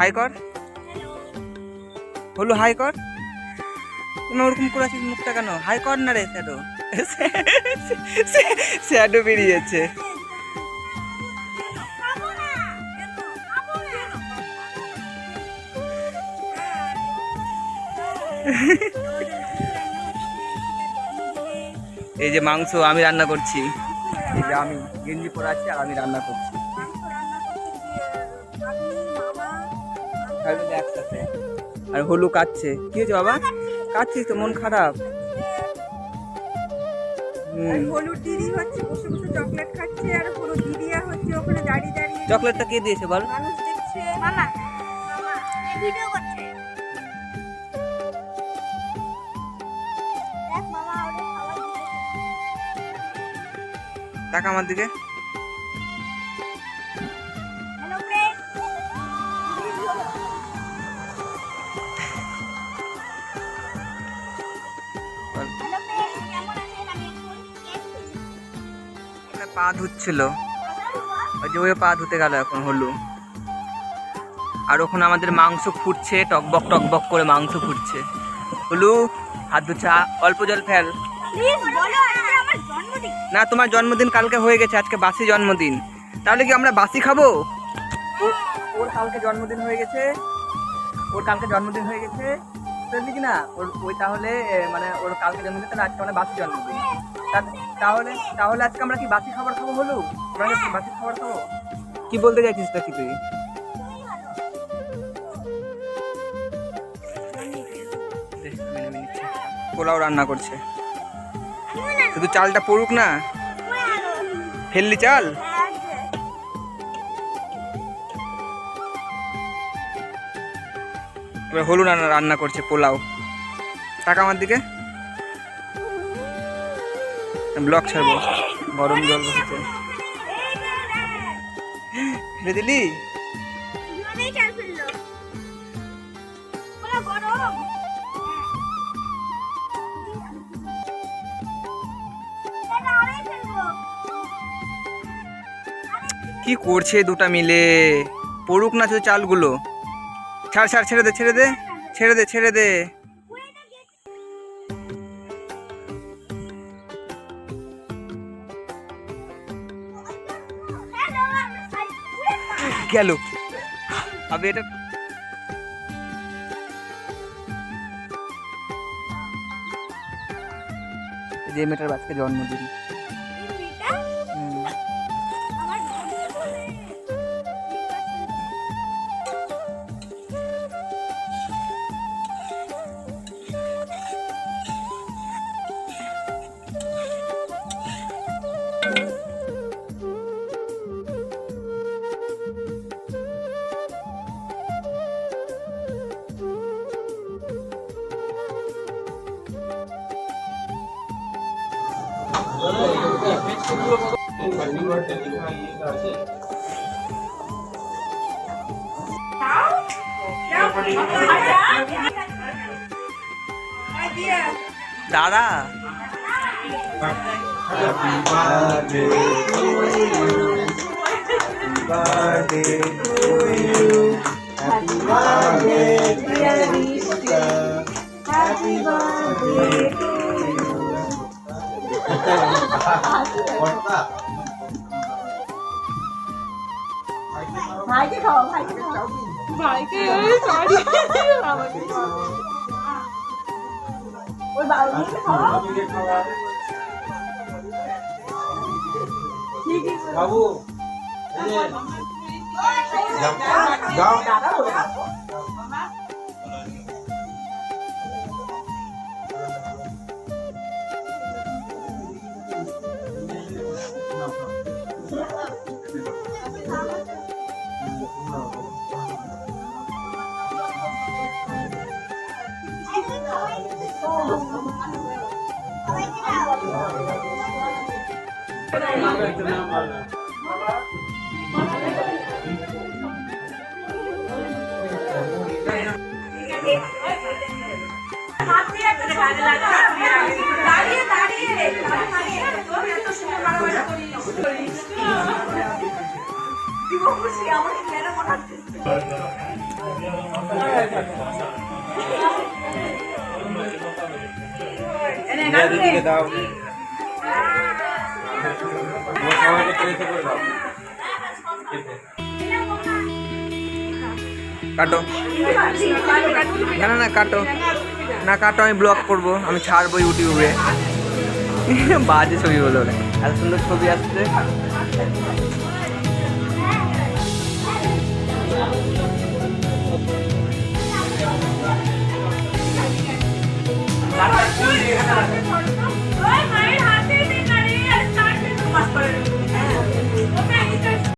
High কর হলু high কর তুমি ওরকম করে আছিস মুখটা কেন? হাই কর না রে শ্যাডো শ্যাডো বেরিয়েছে। এই যে মাংস আমি রান্না করছি। এই যে আমি গেঞ্জি পরে আছি আর আমি রান্না করছি। একসাথে। আর হলু কাচ্ছে কি হয়েছে বাবা? কাচ্ছিস তো মন খারাপ? হুম। হলুদ দিদি হচ্ছে বসে বসে চকলেট খাচ্ছে আর হলুদ দিদিয়া হচ্ছে ওখানে দাঁড়িয়ে দাঁড়িয়ে। চকলেটটা কে দিয়েছে বল? টাকা আমার দিকে। পা ধুচ্ছিল। ওই যে ওই পা ধুতে গেল এখন হলু। আর ওখানে আমাদের মাংস ফুটছে টকবক টকবক করে মাংস ফুটছে। হলু হাত ধুচ্ছে অল্প জল ফেল। না তোমার জন্মদিন কালকে হয়ে গেছে আজকে বাসি জন্মদিন। তাহলে কি আমরা বাসি খাব? ওর ওর কালকে জন্মদিন হয়ে গেছে। ওর কালকে জন্মদিন হয়ে গেছে। বুঝলি কি না? ওর ওই তাহলে মানে ওর কালকে জন্মদিন তাহলে আজকে আমরা বাসি জন্মদিন। তাহলে তাহলে আজকে আমরা কি বাসি খাবার খাব হলো আমরা বাসি খাবার খাব? কি বলতে চাইছিস তা কি তুই। পোলাও রান্না করছে। শুধু চালটা পড়ুক না? ফেললি চাল? এবার হলু রান্না রান্না করছে পোলাও। টাকা আমার দিকে। ব্লক ছাড়বো। গরম জল বসেছে। ফেলে দিলি? কি করছে দুটা মিলে? পড়ুক না শুধু চালগুলো। ছাড় ছাড় ছেড়ে দে ছেড়ে দে। ছেড়ে দে ছেড়ে দে। সাইড গেল আবে এটা এই যে মেয়েটার বাচ্চা জন্মদিন হুম। দাদা à? Happy birthday to you. Happy birthday sorry ওই বাবুকে খাওয়া বাবু যাও দাদা বলে দাঁড়িয়ে দাঁড়িয়ে তোর এত সুন্দর বাড়াবাড়ি করিস দিব খুশি আমার কেন মনে হচ্ছে দিদিকে তোমার সবাইকে ট্রেসে করে দাও কাটো। না না না, কাটো। না, কাটো, আমি ব্লগ করব। আমি ছাড়বো ইউটিউবে বাজে ছবি হলো এত সুন্দর ছবি আসছে।